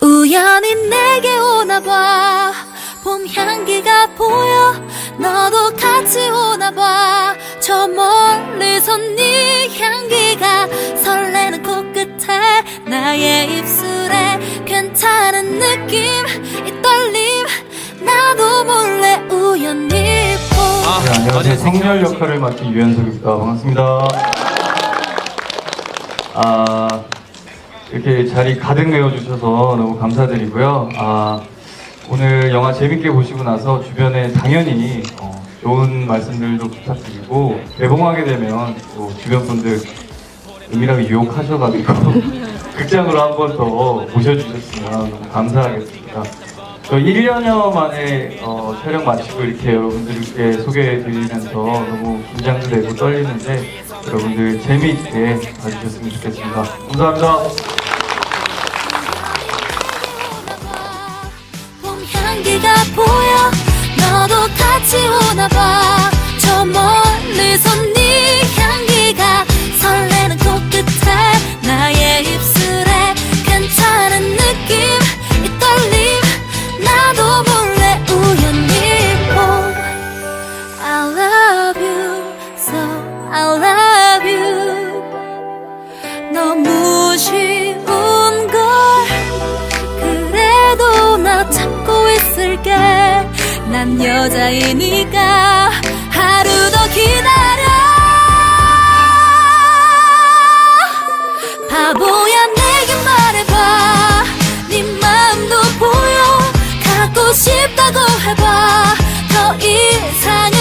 우연히 내게 오나봐 봄 향기가 보여 너도 같이 오나봐 저 멀리서 네 향기가 설레는 코끝에 나의 입술에 괜찮은 느낌 이 떨림 나도 몰래 우연히 보 네, 안녕하세요. 성렬 역할을 맡은 유현석입니다. 반갑습니다. 아, 이렇게 자리 가득 메워주셔서 너무 감사드리고요. 아, 오늘 영화 재밌게 보시고 나서 주변에 당연히 어, 좋은 말씀들도 부탁드리고 개봉하게 되면 또 주변 분들 은밀하게 유혹하셔가지고 극장으로 한 번 더 모셔주셨으면 너무 감사하겠습니다. 저 1년여 만에 어, 촬영 마치고 이렇게 여러분들께 소개해드리면서 너무 긴장도 되고 떨리는데 여러분들 재미있게 봐주셨으면 좋겠습니다. 감사합니다. 보여. 너도 같이 오나 봐 난 여자이니까 하루 더 기다려. 바보야 내게 말해봐. 네 마음도 보여. 갖고 싶다고 해봐. 더 이상